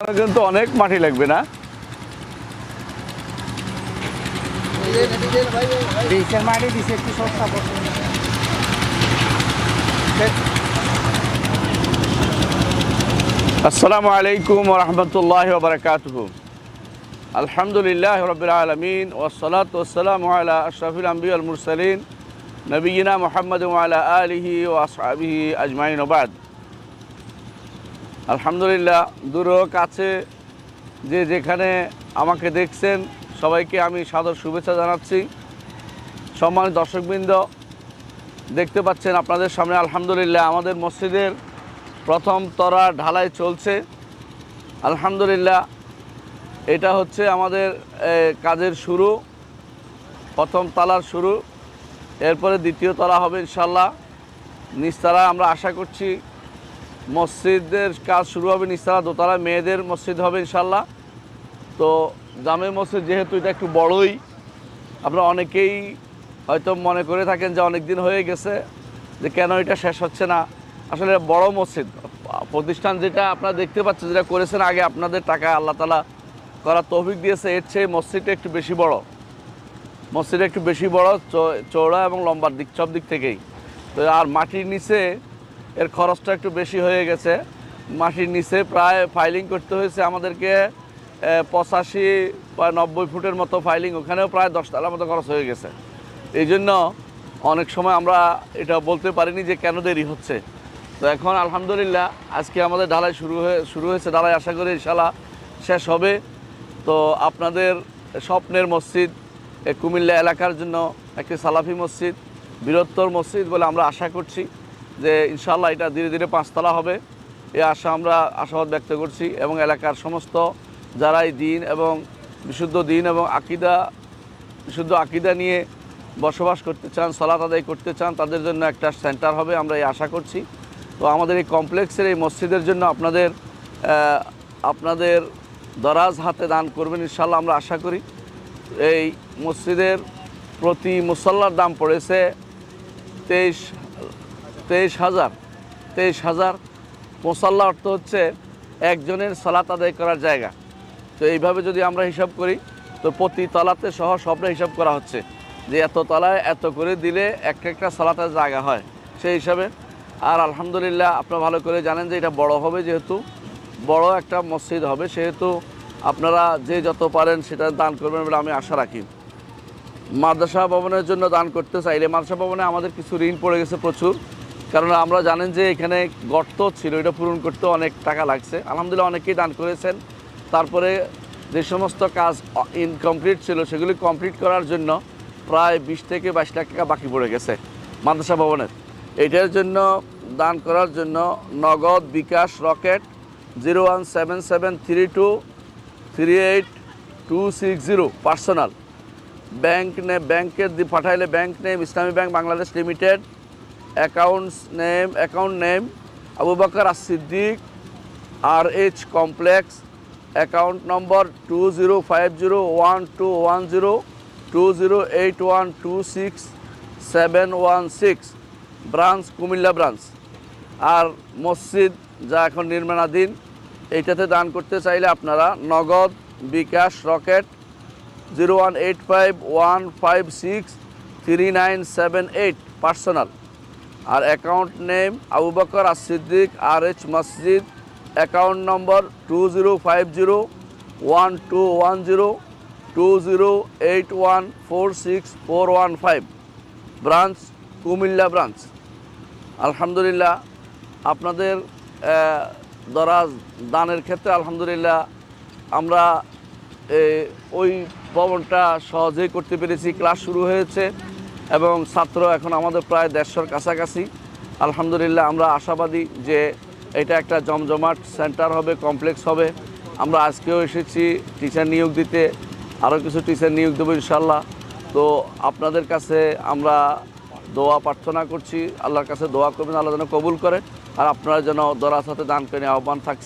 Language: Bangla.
কিন্তু অনেক মাটি লাগবে না ডিসের মাটি দিছে একটু সস্তা পড়ছে আসসালামু আলাইকুম রহমতুল্লাহ বারকাতুহ আলহামদুলিল্লাহ রবিল আলমিন ওসলাত ওসালাম আলা আশরাফুল আম্বি আল মুরসালিন নবীনা মোহাম্মদ আলা আলিহি ও আসহাবিহি আজমাইন ওবাদ আলহামদুলিল্লাহ দূর কাছে যে যেখানে আমাকে দেখছেন, সবাইকে আমি সাদর শুভেচ্ছা জানাচ্ছি। সম্মানিত দর্শকবৃন্দ, দেখতে পাচ্ছেন আপনাদের সামনে আলহামদুলিল্লাহ আমাদের মসজিদের প্রথম তরা ঢালাই চলছে। আলহামদুলিল্লাহ, এটা হচ্ছে আমাদের কাজের শুরু, প্রথম তালার শুরু। এরপরে দ্বিতীয় তলা হবে ইনশাল্লাহ নিস্তারা আমরা আশা করছি মসজিদের কাজ শুরু হবে নিস্তারা দোতলা মেয়েদের মসজিদ হবে ইনশাল্লাহ তো জামে মসজিদ যেহেতু এটা একটু বড়ই, আপনারা অনেকেই হয়তো মনে করে থাকেন যে অনেক দিন হয়ে গেছে, যে কেন এটা শেষ হচ্ছে না। আসলে বড় মসজিদ। প্রতিষ্ঠান যেটা আপনারা দেখতে পাচ্ছেন, যেটা করেছেন আগে আপনাদের টাকা আল্লাহ তালা করার তৌফিক দিয়েছে, এর চেয়ে মসজিদটা একটু বেশি বড়। মসজিদটা একটু বেশি বড় চৌড়া এবং লম্বার দিক, সব দিক থেকেই। তো আর মাটির নিচে এর খরচটা একটু বেশি হয়ে গেছে। মাটির নিচে প্রায় ফাইলিং করতে হয়েছে আমাদেরকে পঁচাশি বা নব্বই ফুটের মতো ফাইলিং ওখানেও প্রায় দশ তালার মতো খরচ হয়ে গেছে। এই জন্য অনেক সময় আমরা এটা বলতে পারিনি যে কেন দেরি হচ্ছে। তো এখন আলহামদুলিল্লাহ আজকে আমাদের ঢালাই শুরু হয়ে, শুরু হয়েছে ঢালাই আশা করি ইনশাল্লাহ শেষ হবে। তো আপনাদের স্বপ্নের মসজিদ কুমিল্লা এলাকার জন্য একটি সালাফি মসজিদ, বৃহত্তর মসজিদ বলে আমরা আশা করছি। যে ইনশাল্লাহ এটা ধীরে ধীরে পাঁচতলা হবে। এই আশা আমরা আশাবাদ ব্যক্ত করছি এবং এলাকার সমস্ত যারাই দিন এবং বিশুদ্ধ দিন এবং আকিদা, বিশুদ্ধ আকিদা নিয়ে বসবাস করতে চান, সালাত আদায় করতে চান, তাদের জন্য একটা সেন্টার হবে আমরা এই আশা করছি। তো আমাদের এই কমপ্লেক্সের এই মসজিদের জন্য আপনাদের আপনাদের দরাজ হাতে দান করবেন ইনশাল্লাহ আমরা আশা করি। এই মসজিদের প্রতি মুসল্লার দাম পড়েছে তেইশ তেইশ হাজার তেইশ হাজার মুসল্লা অর্থ হচ্ছে একজনের সালাত আদায় করার জায়গা। তো এইভাবে যদি আমরা হিসাব করি, তো প্রতি তলাতে সহ সবটা হিসাব করা হচ্ছে যে এত তলায় এত করে দিলে একটা একটা সালাতের জায়গা হয় সেই হিসাবে। আর আলহামদুলিল্লাহ আপনারা ভালো করে জানেন যে এটা বড় হবে যেহেতু, বড় একটা মসজিদ হবে সেহেতু আপনারা যে যত পারেন সেটা দান করবেন বলে আমি আশা রাখি। মাদ্রাসা ভবনের জন্য দান করতে চাইলে, মাদ্রাসা ভবনে আমাদের কিছু ঋণ পড়ে গেছে প্রচুর। কারণ আমরা জানেন যে এখানে গর্ত ছিল, এটা পূরণ করতে অনেক টাকা লাগছে। আলহামদুলিল্লাহ অনেকেই দান করেছেন। তারপরে যে সমস্ত কাজ ইনকমপ্লিট ছিল, সেগুলি কমপ্লিট করার জন্য প্রায় বিশ থেকে বাইশ লাখ টাকা বাকি পড়ে গেছে মাদ্রাসা ভবনের। এটার জন্য দান করার জন্য Nagad bKash Rocket zero one seven seven three two three eight two six zero personal. Bank নে, ব্যাংকের পাঠাইলে bank name, Islami bank Bangladesh limited. Accounts name, account name, Abu Bakr আর সিদ্দিক আর H complex, account number two zero five zero one two one zero, two zero eight one two six seven one six, branch, Comilla branch. আর মসজিদ যা এখন নির্মাণাধীন, এইটাতে দান করতে চাইলে আপনারা Nagad, bKash, Rocket, zero one eight five one five six three nine seven eight personal. আর অ্যাকাউন্ট নেম আবু বকর আর সিদ্দিক আর এইচ মসজিদ account number two zero five zero one two one zero two zero eight one four six four one five branch Comilla branch আলহামদুলিল্লাহ আপনাদের দরাজ দানের ক্ষেত্রে আলহামদুলিল্লাহ আমরা ওই ভবনটা সহজেই করতে পেরেছি। ক্লাস শুরু হয়েছে। এবং ছাত্র এখন আমাদের প্রায় দেড়শোর কাছাকাছি। আলহামদুলিল্লাহ আমরা আশাবাদী যে এটা একটা জমজমাট সেন্টার হবে, কমপ্লেক্স হবে। আমরা আজকেও এসেছি, টিচার নিয়োগ দিতে, আরও কিছু টিচার নিয়োগ দেবো ইনশাল্লাহ তো আপনাদের কাছে আমরা দোয়া প্রার্থনা করছি, আল্লাহর কাছে দোয়া করবেন, আল্লাহ যেন কবুল করে। আর আপনারা যেন দরাজ হাতে দান করে আহ্বান থাকছে।